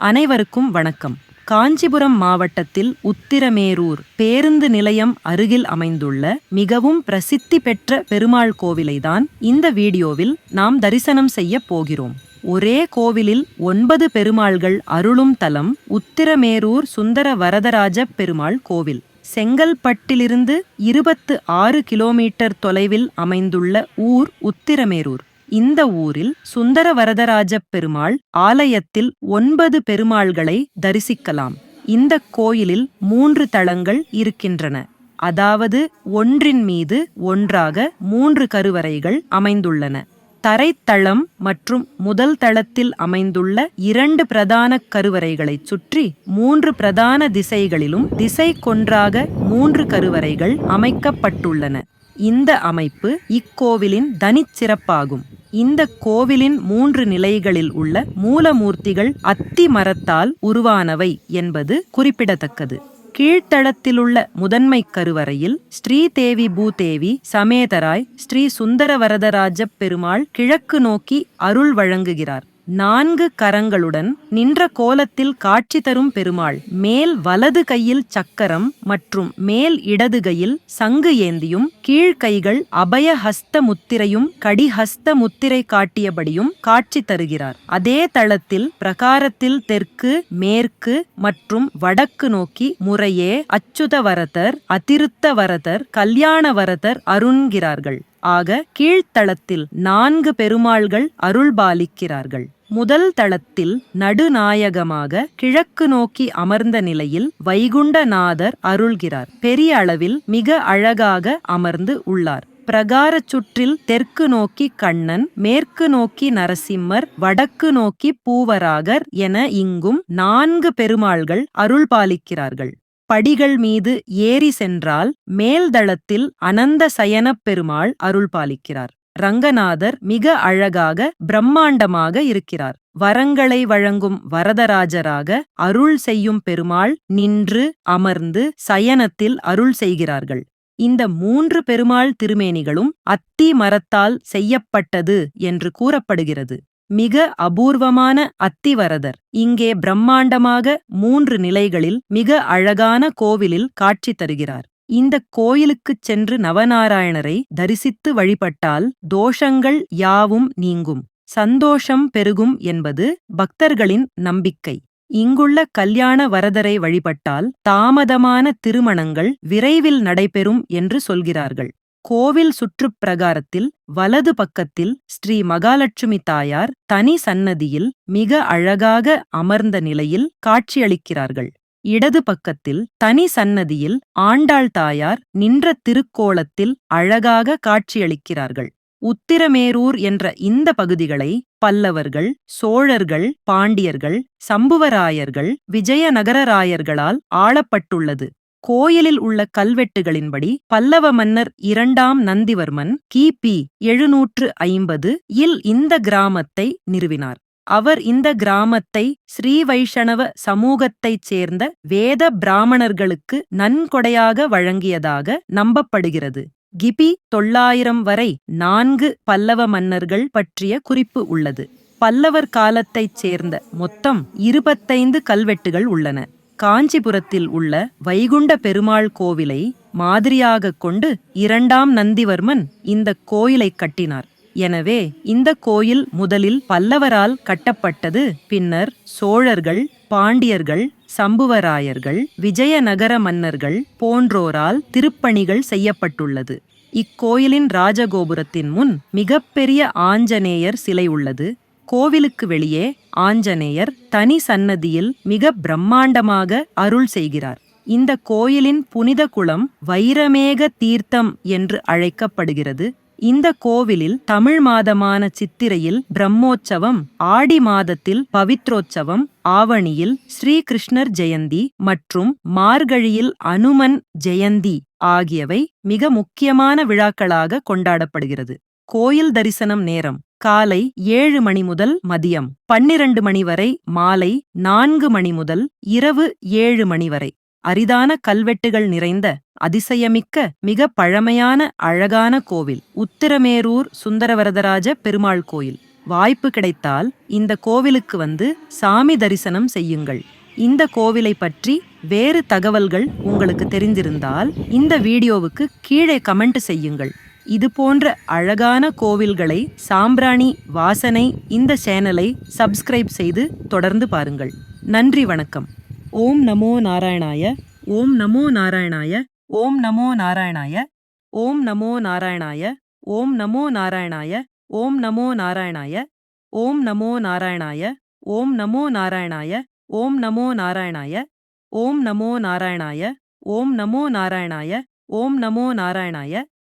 அனைவருக்கும் வணக்கம். காஞ்சிபுரம் மாவட்டத்தில் உத்திரமேரூர் பேருந்து நிலையம் அருகில் அமைந்துள்ள மிகவும் பிரசித்தி பெற்ற பெருமாள் கோவிலைதான் இந்த வீடியோவில் நாம் தரிசனம் செய்ய போகிறோம். ஒரே கோவிலில் ஒன்பது பெருமாள்கள் அருளும் தலம் உத்திரமேரூர் சுந்தர வரதராஜ பெருமாள் கோவில். செங்கல்பட்டிலிருந்து இருபத்து ஆறு கிலோமீட்டர் தொலைவில் அமைந்துள்ள ஊர் உத்திரமேரூர். இந்த ஊரில் சுந்தரவரதராஜப் பெருமாள் ஆலயத்தில் ஒன்பது பெருமாள்களை தரிசிக்கலாம். இந்த கோயிலில் மூன்று தளங்கள் இருக்கின்றன. அதாவது ஒன்றின் மீது ஒன்றாக மூன்று கருவறைகள் அமைந்துள்ளன. தரைத்தளம் மற்றும் முதல் தளத்தில் அமைந்துள்ள இரண்டு பிரதான கருவறைகளைச் சுற்றி மூன்று பிரதான திசைகளிலும் திசை கொன்றாக மூன்று கருவறைகள் அமைக்கப்பட்டுள்ளன. இந்த அமைப்பு இக்கோவிலின் தனிச்சிறப்பாகும் இந்த கோவிலின் மூன்று நிலைகளில் உள்ள மூலமூர்த்திகள் அத்தி மரத்தால் உருவானவை என்பது குறிப்பிடத்தக்கது. கீழ்த்தளத்திலுள்ள முதன்மை கருவறையில் ஸ்ரீதேவி பூதேவி சமேதராய் ஸ்ரீ சுந்தரவரதராஜப் பெருமாள் கிழக்கு நோக்கி அருள் வழங்குகிறார். நான்கு கரங்களுடன் நின்ற கோலத்தில் காட்சி தரும் பெருமாள் மேல் வலது கையில் சக்கரம் மற்றும் மேல் இடது கையில் சங்கு ஏந்தியும் கீழ்கைகள் அபயஹஸ்த முத்திரையும் கடிஹஸ்த முத்திரை காட்டியபடியும் காட்சி தருகிறார். அதே தளத்தில் பிரகாரத்தில் தெற்கு மேற்கு மற்றும் வடக்கு நோக்கி முறையே அச்சுதவரதர் அதிருத்தவரதர் கல்யாணவரதர் அருண்கிறார்கள். ஆக கீழ்த்தளத்தில் நான்கு பெருமாள்கள் அருள்பாலிக்கிறார்கள். முதல் தளத்தில் நடுநாயகமாக கிழக்கு நோக்கி அமர்ந்த நிலையில் வைகுண்டநாதர் அருள்கிறார். பெரிய அளவில் மிக அழகாக அமர்ந்து உள்ளார். பிரகாரச் சுற்றில் தெற்கு நோக்கி கண்ணன் மேற்கு நோக்கி நரசிம்மர் வடக்கு நோக்கி பூவராகர் என இங்கும் நான்கு பெருமாள்கள் அருள்பாலிக்கிறார்கள். படிகள் மீது ஏறி சென்றால் மேல்தளத்தில் அனந்த சயனப் பெருமாள் அருள் பாலிக்கிறார் ரங்கநாதர் மிக அழகாக பிரம்மாண்டமாக இருக்கிறார். வரங்களை வழங்கும் வரதராஜராக அருள் செய்யும் பெருமாள் நின்று அமர்ந்து சயனத்தில் அருள் செய்கிறார்கள். இந்த மூன்று பெருமாள் திருமேனிகளும் அத்தி மரத்தால் செய்யப்பட்டது என்று கூறப்படுகிறது. மிக அபூர்வமான அத்திவரதர். இங்கே பிரம்மாண்டமாக மூன்று நிலைகளில் மிக அழகான கோவிலில் காட்சி தருகிறார். இந்த கோயிலுக்குச் சென்று நவநாராயணரை தரிசித்து வழிபட்டால் தோஷங்கள் யாவும் நீங்கும். சந்தோஷம் பெருகும் என்பது பக்தர்களின் நம்பிக்கை. இங்குள்ள கல்யாண வரதரை வழிபட்டால் தாமதமான திருமணங்கள் விரைவில் நடைபெறும் என்று சொல்கிறார்கள். கோவில் சுற்றுப்பிரகாரத்தில் வலது பக்கத்தில் ஸ்ரீ மகாலட்சுமி தாயார் தனி சன்னதியில் மிக அழகாக அமர்ந்த நிலையில் காட்சியளிக்கிறார்கள். இடது பக்கத்தில் தனி சன்னதியில் ஆண்டாள் தாயார் நின்ற திருக்கோலத்தில் அழகாக காட்சியளிக்கிறார்கள். உத்திரமேரூர் என்ற இந்த பகுதிகளை பல்லவர்கள் சோழர்கள் பாண்டியர்கள் சம்புவராயர்கள் விஜயநகரராயர்களால் ஆளப்பட்டுள்ளது. கோயிலில் உள்ள கல்வெட்டுகளின்படி பல்லவ மன்னர் இரண்டாம் நந்திவர்மன் கிபி எழுநூற்று ஐம்பது இல் இந்த கிராமத்தை நிறுவினார். அவர் இந்த கிராமத்தை ஸ்ரீ வைஷ்ணவ சமூகத்தைச் சேர்ந்த வேத பிராமணர்களுக்கு நன்கொடையாக வழங்கியதாக நம்பப்படுகிறது. கிபி தொள்ளாயிரம் வரை நான்கு பல்லவ மன்னர்கள் பற்றிய குறிப்பு உள்ளது. பல்லவர் காலத்தைச் சேர்ந்த மொத்தம் இருபத்தைந்து கல்வெட்டுகள் உள்ளன. காஞ்சிபுரத்தில் உள்ள வைகுண்ட பெருமாள் கோவிலை மாதிரியாகக் கொண்டு இரண்டாம் நந்திவர்மன் இந்த கோயிலை கட்டினார். எனவே இந்த கோயில் முதலில் பல்லவரால் கட்டப்பட்டது. பின்னர் சோழர்கள் பாண்டியர்கள் சம்புவராயர்கள் விஜயநகர மன்னர்கள் போன்றோரால் திருப்பணிகள் செய்யப்பட்டுள்ளது. இக்கோயிலின் ராஜகோபுரத்தின் முன் மிகப்பெரிய ஆஞ்சநேயர் சிலை உள்ளது. கோவிலுக்கு வெளியே ஆஞ்சநேயர் தனி சன்னதியில் மிக பிரம்மாண்டமாக அருள் செய்கிறார். இந்த கோயிலின் புனித குளம் வைரமேக தீர்த்தம் என்று அழைக்கப்படுகிறது. இந்த கோவிலில் தமிழ் மாதமான சித்திரையில் பிரம்மோற்சவம் ஆடி மாதத்தில் பவித்ரோற்சவம் ஆவணியில் ஸ்ரீகிருஷ்ணர் ஜெயந்தி மற்றும் மார்கழியில் அனுமன் ஜெயந்தி ஆகியவை மிக முக்கியமான விழாக்களாக கொண்டாடப்படுகிறது. கோயில் தரிசனம் நேரம். காலை ஏழு மணி முதல் மதியம் பன்னிரண்டு மணி வரை மாலை நான்கு மணி முதல் இரவு ஏழு மணி வரை. அரிதான கல்வெட்டுகள் நிறைந்த அதிசயமிக்க மிக பழமையான அழகான கோவில் உத்திரமேரூர் சுந்தரவரதராஜ பெருமாள் கோயில். வாய்ப்பு கிடைத்தால் இந்த கோவிலுக்கு வந்து சாமி தரிசனம் செய்யுங்கள். இந்த கோவிலை பற்றி வேறு தகவல்கள் உங்களுக்கு தெரிந்திருந்தால் இந்த வீடியோவுக்கு கீழே கமெண்ட் செய்யுங்கள். இது போன்ற அழகான கோவில்களை சாம்பிராணி வாசனை இந்த சேனலை சப்ஸ்கிரைப் செய்து தொடர்ந்து பாருங்கள் நன்றி வணக்கம் ஓம் நமோ நாராயணாய ஓம் நமோ நாராயணாய ஓம் நமோ நாராயணாய ஓம் நமோ நாராயணாய ஓம் நமோ நாராயணாய ஓம் நமோ நாராயணாய ஓம் நமோ நாராயணாய ஓம் நமோ நாராயணாய ஓம் நமோ நாராயணாய ஓம் நமோ நாராயணாய ஓம் நமோ நாராயணாய ஓம் நமோ நாராயணாய